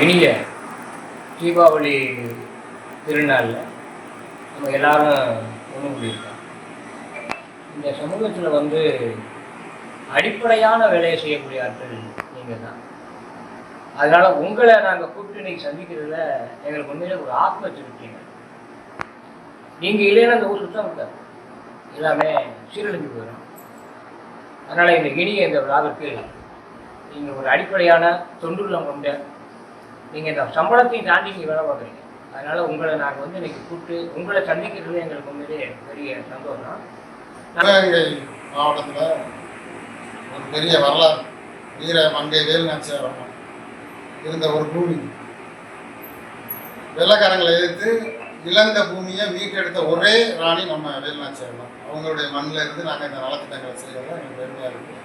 இனிய தீபாவளி திருநாளில் நம்ம எல்லாரும் ஒன்று கூடியிருக்கோம் இந்த சமூகத்தில் வந்து அடிப்படையான வேலையை செய்யக்கூடிய ஆட்கள் நீங்கள் தான் அதனால் உங்களை நாங்கள் கூப்பிட்டு இன்னைக்கு சந்திக்கிறதுல எங்களுக்கு உண்மையிலே ஒரு ஆத்ம திருப்திங்க நீங்கள் இல்லைன்னா அந்த ஊர் சுத்தம் இருக்காது. எல்லாமே சீரழிஞ்சு போயிடும். அதனால் இந்த இனிய இந்த விழாவிற்கு நீங்கள் ஒரு அடிப்படையான தொண்டுள்ளம் கொண்ட நீங்கள் இந்த சம்பளத்தையும் தாண்டி நீங்கள் வேலை பார்க்குறீங்க. அதனால் உங்களை நாங்கள் வந்து இன்னைக்கு கூப்பிட்டு உங்களை சந்திக்கிறது எங்களுக்கு உண்மையிலே பெரிய சந்தோஷம். சிவகங்கை மாவட்டத்தில் ஒரு பெரிய வரலாறு. வீர மங்கை வேலுநாச்சியார் இருந்த ஒரு பூமி. வெள்ளக்காரங்களை எதிர்த்து இழந்த பூமியை மீட்டெடுத்த ஒரே ராணி நம்ம வேலுநாச்சியார் தான். அவங்களுடைய மண்ணில் இருந்து நாங்கள் இந்த நலத்திட்டங்களை செய்யறதுல எங்களுக்கு பெருமையாக இருக்குது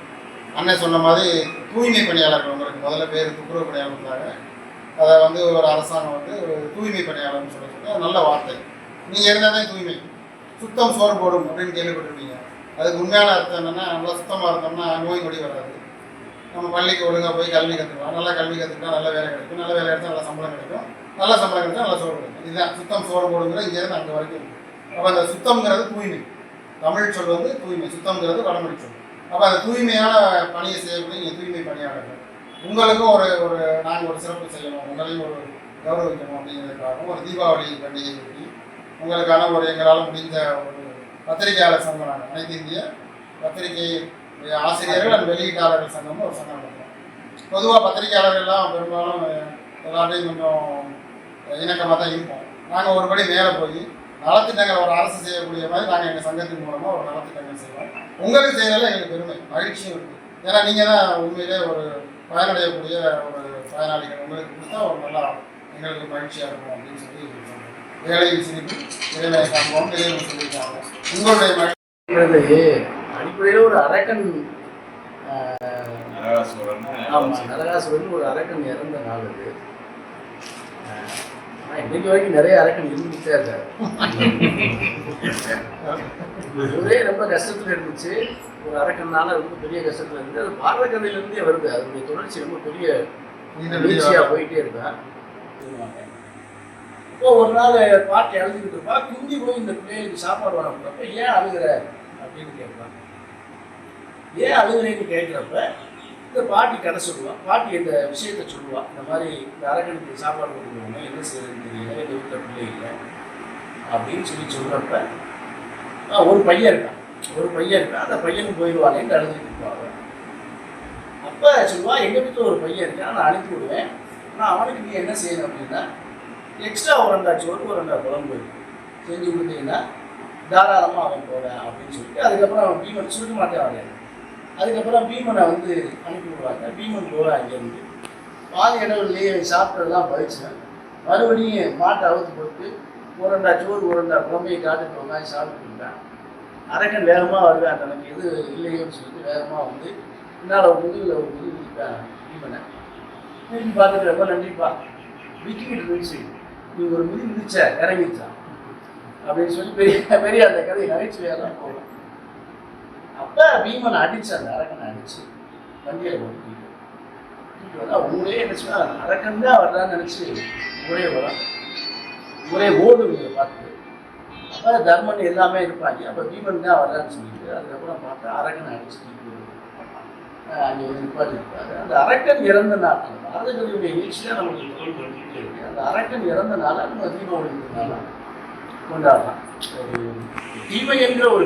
அண்ணன் சொன்ன மாதிரி தூய்மை பணியாளர்கள் உங்களுக்கு முதல்ல பேர் துப்புரவு பணியாளர் இருந்தாங்க அதை வந்து ஒரு அரசாங்கம் வந்து ஒரு தூய்மை பணியாளர்னு சொல்லி நல்ல வார்த்தை. நீங்கள் இருந்தாலே தூய்மை. சுத்தம் சோறு போடும் அப்படின்னு கேள்விப்பட்டிருப்பீங்க. அதுக்கு உண்மையான அர்த்தம் என்னென்னா நல்லா சுத்தமாக இருந்தோம்னா நோய் நொடி வராது. நம்ம பள்ளிக்கு ஒழுங்காக போய் கல்வி கற்றுக்கலாம் நல்லா கல்வி கற்றுக்கிட்டா நல்ல வேலை கிடைக்கும். நல்ல வேலை எடுத்தால் நல்ல சம்பளம் கிடைக்கும். நல்ல சம்பளம் கிடைச்சா நல்ல சோறு கிடைக்கும். இதுதான் சுத்தம் சோறு போடுங்கிற இங்கேருந்து அங்கே வரைக்கும் அப்போ அந்த சுத்தம்ங்கிறது தூய்மை. தமிழ் சொல் வந்து தூய்மை. சுத்தம்ங்கிறது வடமொழி சொல். அப்போ அந்த தூய்மையான பணியை செய்யக்கூடிய நீங்கள் தூய்மை பணியாளர்கள். உங்களுக்கும் ஒரு ஒரு நாங்கள் ஒரு சிறப்பு செய்யணும் உங்களையும் ஒரு கௌரவிக்கணும் அப்படிங்கிறதுக்காகவும் ஒரு தீபாவளி பண்டிகை ஒட்டி உங்களுக்கான ஒரு எங்களால் முடிந்த ஒரு பத்திரிகையாளர் சங்கம் நாங்கள் அனைத்து இந்திய பத்திரிகை ஆசிரியர்கள் அண்ட் வெளியீட்டாளர்கள் சங்கம்னு ஒரு சங்கம் நடத்துகிறோம் பொதுவாக பத்திரிகையாளர்கள்லாம் பெரும்பாலும் எல்லாத்தையும் கொஞ்சம் இணக்கமாக தான் இருப்போம். நாங்கள் ஒரு படி மேலே போய் நலத்திட்டங்கள் ஒரு அரசு செய்யக்கூடிய மாதிரி நாங்கள் எங்கள் சங்கத்தின் மூலமாக ஒரு நலத்திட்டங்கள் செய்வோம். உங்களுக்கு செய்யறதுல எங்களுக்கு பெருமை மகிழ்ச்சியும் இருக்குது ஏன்னா நீங்கள் தான் உண்மையிலே ஒரு பயனடையக்கூடிய ஒரு பயனாளிகள் உங்களுக்கு கொடுத்தா ஒரு நல்லா எங்களுக்கு மகிழ்ச்சியாக இருக்கும் அப்படின்னு சொல்லி. வேலையில் சிரிப்பு வேலை காண்போம் வேலை சொல்லியிருக்காங்க உங்களுடைய மகிழ்ச்சி அடிப்படையில் ஒரு அரக்கன் ஆமாம் நரகாசுரன் ஒரு அரக்கன் இறந்த நாள் அது. இன்னைக்கு வரைக்கும் நிறைய அரக்கன் இருந்துகிட்டே இருக்காரு. ஒரே ரொம்ப கஷ்டத்தில் இருந்துச்சு. ஒரு அரக்கன்னால ரொம்ப பெரிய கஷ்டத்தில் இருந்து அது பாரத கதையிலேருந்தே வருது. அதனுடைய தொடர்ச்சி ரொம்ப பெரிய வீழ்ச்சியாக போயிட்டே இருக்கேன் இப்போ ஒரு நாள் பாட்டி அழுதுகிட்டு இருப்பா குந்தி போய் இந்த பிள்ளைகளுக்கு சாப்பாடு வாங்கினப்ப ஏன் அழுகுற? அப்படின்னு கேட்பான். ஏன் அழுகுறேன்னு கேட்குறப்ப இந்த பாட்டி கதை சொல்லுவான் பாட்டி இந்த விஷயத்த சொல்லுவான் இந்த மாதிரி இந்த அரக்கனுக்கு சாப்பாடு கொடுக்கணும் என்ன செய்யறதுன்னு தெரியல எங்கள் வீட்டில் பிள்ளை இல்லை அப்படின்னு சொல்லி சொல்கிறப்ப ஒரு பையன் இருக்கான். ஒரு பையன் இருக்கான். அந்த பையனுக்கு போயிடுவாளேன்னு அழுதுட்டு இருப்பாங்க அப்போ சொல்லுவா எங்கள் வீட்டில் ஒரு பையன் இருக்கான். நான் அனுப்பி விடுவேன். ஆனால் அவனுக்கு நீ என்ன செய்யணும் அப்படின்னா எக்ஸ்ட்ரா ஒரு ரெண்டா சோறு ஒரு ரெண்டா குழம்பு செஞ்சு கொடுத்தீங்கன்னா தாராளமாக அவன் போவேன் அப்படின்னு சொல்லிட்டு அதுக்கப்புறம் அவன் பீமன் சுருக்க மாட்டேன் வரேன் அதுக்கப்புறம் பீமனை வந்து அனுப்பி விடுவாங்க. பீமன் போவேன் அங்கேருந்து. பாதி இடவுலேயே சாப்பிட்டதெல்லாம் பறிச்சுவேன் மறுபடியும் மாட்டை அவுத்து போட்டு உரண்டா சோறு உரண்டா குழம்பையை காட்டுக்கு உட்காந்து சாப்பிட்டு அரக்கன் வேகமாக வருவேன் தனக்கு எது இல்லையோன்னு சொல்லிட்டு வேகமாக வந்து பின்னால் ஒரு முதுகில் ஒரு முதுகு விதிப்பேன் பீமனை. திரும்பி பார்த்துட்டு ரொம்ப நன்றிப்பா. விக்கிக்கிட்டு இருந்துச்சு நீ ஒரு மிதி மிதிச்ச இறங்கிச்சான் அப்படின்னு சொல்லி பெரிய பெரிய அந்த கதை நகைச்சுவையாக தான் போகும். அப்போ பீமனை அடிச்சு அந்த அரக்கனை அடிச்சு வண்டியில் போட்டு ஊரே என்ன அரக்கன் தான் வரலான்னு நினச்சி ஊரே வரும் ஊரே ஓடும் இதை பார்த்து. அப்போ தர்மன் எல்லாமே இருப்பாங்க. அப்போ பீமன் தான் வரலான்னு சொல்லிட்டு அதுக்கப்புறம் பார்த்தா அரக்கனை அடிச்சு அங்கே வந்து நிப்பாட்டி அந்த அரக்கன் இறந்த நாள் அந்த பாரதங்களுடைய நீட்சியாக நமக்கு தோல் பண்ணிக்கிட்டே இருக்கு. அந்த அரக்கன் இறந்த நாளை நம்ம தீபாவளி நாளாக கொண்டாடலாம். ஒரு தீமை என்ற ஒரு